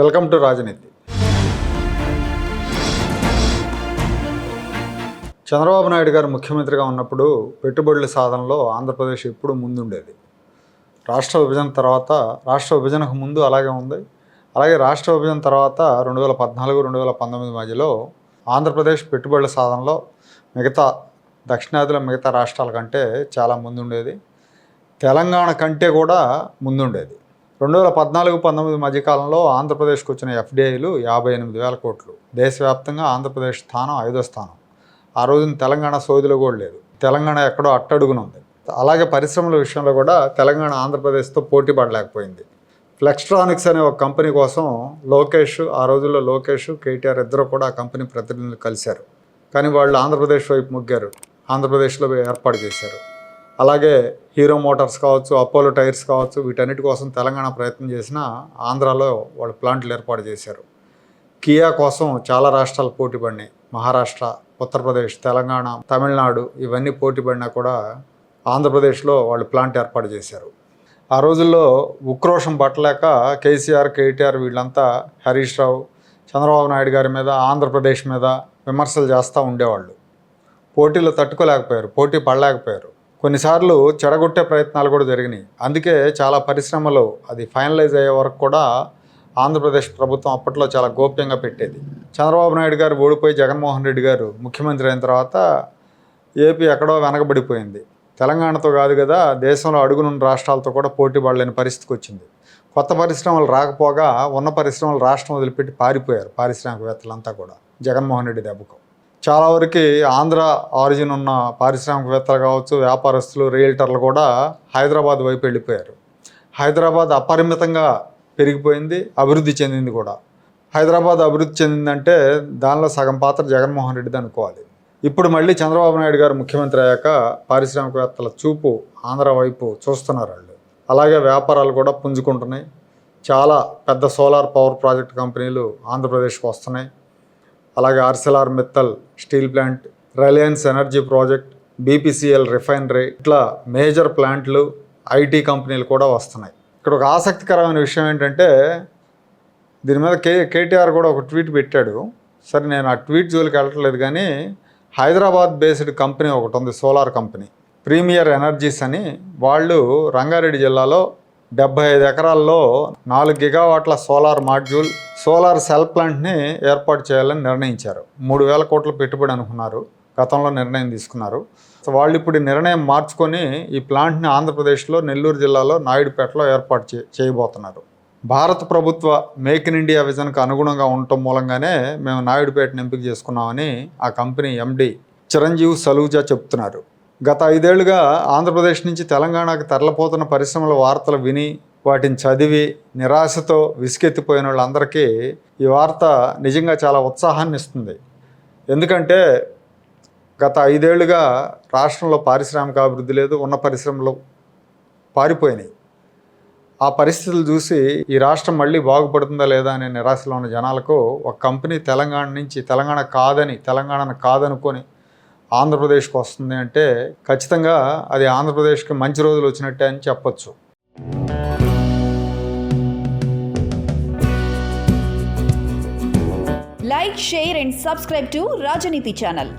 Welcome to రాజనీతి. చంద్రబాబు నాయుడు గారు ముఖ్యమంత్రిగా ఉన్నప్పుడు పెట్టుబడుల సాధనలో ఆంధ్రప్రదేశ్ ఎప్పుడు ముందుండేది. రాష్ట్ర విభజన తర్వాత రాష్ట్ర విభజనకు ముందు అలాగే ఉంది. అలాగే రాష్ట్ర విభజన తర్వాత రెండు వేల పద్నాలుగు రెండు వేల పంతొమ్మిది మధ్యలో ఆంధ్రప్రదేశ్ పెట్టుబడుల సాధనలో మిగతా దక్షిణాదిలో మిగతా రాష్ట్రాల కంటే చాలా ముందుండేది. తెలంగాణ కంటే కూడా ముందుండేది. రెండు వేల పద్నాలుగు పంతొమ్మిది మధ్యకాలంలో ఆంధ్రప్రదేశ్కు వచ్చిన ఎఫ్డిఐలు యాభై ఎనిమిది వేల కోట్లు. దేశవ్యాప్తంగా ఆంధ్రప్రదేశ్ స్థానం ఐదో స్థానం. ఆ రోజున తెలంగాణ సోదిలో కూడా లేదు. తెలంగాణ ఎక్కడో అట్టడుగున ఉంది. అలాగే పరిశ్రమల విషయంలో కూడా తెలంగాణ ఆంధ్రప్రదేశ్తో పోటీ పడలేకపోయింది. ఫ్లెక్స్ట్రానిక్స్ అనే ఒక కంపెనీ కోసం లోకేష్ ఆ రోజుల్లో లోకేష్ కేటీఆర్ ఇద్దరు కూడా ఆ కంపెనీ ప్రతినిధులు కలిశారు. కానీ వాళ్ళు ఆంధ్రప్రదేశ్ వైపు మొగ్గారు. ఆంధ్రప్రదేశ్లో ఏర్పాటు చేశారు. అలాగే హీరో మోటార్స్ కావచ్చు అపోలో టైర్స్ కావచ్చు వీటన్నిటి కోసం తెలంగాణ ప్రయత్నం చేసినా ఆంధ్రాలో వాళ్ళు ప్లాంట్లు ఏర్పాటు చేశారు. కియా కోసం చాలా రాష్ట్రాలు పోటీ పడినాయి మహారాష్ట్ర ఉత్తరప్రదేశ్ తెలంగాణ తమిళనాడు ఇవన్నీ పోటీ పడినా కూడా ఆంధ్రప్రదేశ్లో వాళ్ళు ప్లాంట్ ఏర్పాటు చేశారు. ఆ రోజుల్లో ఉక్రోషం పట్టలేక కేసీఆర్ కేటీఆర్ వీళ్ళంతా హరీష్ రావు చంద్రబాబు నాయుడు గారి మీద ఆంధ్రప్రదేశ్ మీద విమర్శలు చేస్తూ ఉండేవాళ్ళు. పోటీలు తట్టుకోలేకపోయారు పోటీ పడలేకపోయారు. కొన్నిసార్లు చెడగొట్టే ప్రయత్నాలు కూడా జరిగినాయి. అందుకే చాలా పరిశ్రమలు అది ఫైనలైజ్ అయ్యే వరకు కూడా ఆంధ్రప్రదేశ్ ప్రభుత్వం అప్పట్లో చాలా గోప్యంగా పెట్టేది. చంద్రబాబు నాయుడు గారు ఓడిపోయి జగన్మోహన్ రెడ్డి గారు ముఖ్యమంత్రి అయిన తర్వాత ఏపీ ఎక్కడో వెనకబడిపోయింది. తెలంగాణతో కాదు కదా దేశంలో అడుగునున్న రాష్ట్రాలతో కూడా పోటీ పడలేని పరిస్థితికి వచ్చింది. కొత్త పరిశ్రమలు రాకపోగా ఉన్న పరిశ్రమలు రాష్ట్రం వదిలిపెట్టి పారిపోయారు పారిశ్రామికవేత్తలంతా కూడా జగన్మోహన్ రెడ్డి దెబ్బకు. చాలా వరకు ఆంధ్ర ఆరిజిన్ ఉన్న పారిశ్రామికవేత్తలు కావచ్చు వ్యాపారస్తులు రియల్టర్లు కూడా హైదరాబాద్ వైపు వెళ్ళిపోయారు. హైదరాబాద్ అపరిమితంగా పెరిగిపోయింది అభివృద్ధి చెందింది కూడా. హైదరాబాద్ అభివృద్ధి చెందిందంటే దానిలో సగం పాత్ర జగన్మోహన్ రెడ్డిది అనుకోవాలి. ఇప్పుడు మళ్ళీ చంద్రబాబు నాయుడు గారు ముఖ్యమంత్రి అయ్యాక పారిశ్రామికవేత్తల చూపు ఆంధ్ర వైపు చూస్తున్నారు వాళ్ళు. అలాగే వ్యాపారాలు కూడా పుంజుకుంటున్నాయి. చాలా పెద్ద సోలార్ పవర్ ప్రాజెక్ట్ కంపెనీలు ఆంధ్రప్రదేశ్కి వస్తున్నాయి. అలాగే Arcelor Mittal steel plant Reliance energy project BPCL refinery ఇట్లా మేజర్ ప్లాంట్లు ఐటీ కంపెనీలు కూడా వస్తున్నాయి. ఇక్కడ ఒక ఆసక్తికరమైన విషయం ఏంటంటే దీని మీద కే కేటీఆర్ కూడా ఒక ట్వీట్ పెట్టాడు. సరే నేను ఆ ట్వీట్ జోలికి వెళ్ళట్లేదు కానీ హైదరాబాద్ బేస్డ్ కంపెనీ ఒకటి ఉంది సోలార్ కంపెనీ. ప్రీమియర్ ఎనర్జీస్ అని వాళ్ళు రంగారెడ్డి జిల్లాలో డెబ్బై ఐదు ఎకరాల్లో నాలుగు గిగావాట్ల సోలార్ మాడ్యూల్ సోలార్ సెల్ ప్లాంట్ని ఏర్పాటు చేయాలని నిర్ణయించారు. మూడు వేల కోట్ల పెట్టుబడి అనుకున్నారు. గతంలో నిర్ణయం తీసుకున్నారు. సో వాళ్ళు ఇప్పుడు నిర్ణయం మార్చుకొని ఈ ప్లాంట్ని ఆంధ్రప్రదేశ్లో నెల్లూరు జిల్లాలో నాయుడుపేటలో ఏర్పాటు చే చేయబోతున్నారు. భారత ప్రభుత్వ మేక్ ఇన్ ఇండియా విజన్కు అనుగుణంగా ఉండటం మూలంగానే మేము నాయుడుపేటను ఎంపిక చేసుకున్నామని ఆ కంపెనీ ఎండి చిరంజీవి సలూజా చెప్తున్నారు. గత ఐదేళ్ళుగా ఆంధ్రప్రదేశ్ నుంచి తెలంగాణకు తరలిపోతున్న పరిశ్రమల వార్తలు విని వాటిని చదివి నిరాశతో విసుకెత్తిపోయిన వాళ్ళందరికీ ఈ వార్త నిజంగా చాలా ఉత్సాహాన్ని ఇస్తుంది. ఎందుకంటే గత ఐదేళ్ళుగా రాష్ట్రంలో పారిశ్రామిక అభివృద్ధి లేదు ఉన్న పరిశ్రమలు పారిపోయినాయి. ఆ పరిస్థితులు చూసి ఈ రాష్ట్రం మళ్ళీ బాగుపడుతుందా లేదా అనే నిరాశలో ఉన్న జనాలకు ఒక కంపెనీ తెలంగాణ నుంచి తెలంగాణ కాదని తెలంగాణను కాదనుకొని ఆంధ్రప్రదేశ్కి వస్తుంది అంటే ఖచ్చితంగా అది ఆంధ్రప్రదేశ్కి మంచి రోజులు వచ్చినట్టే అని చెప్పొచ్చు. Like share and subscribe to Rajaneeti channel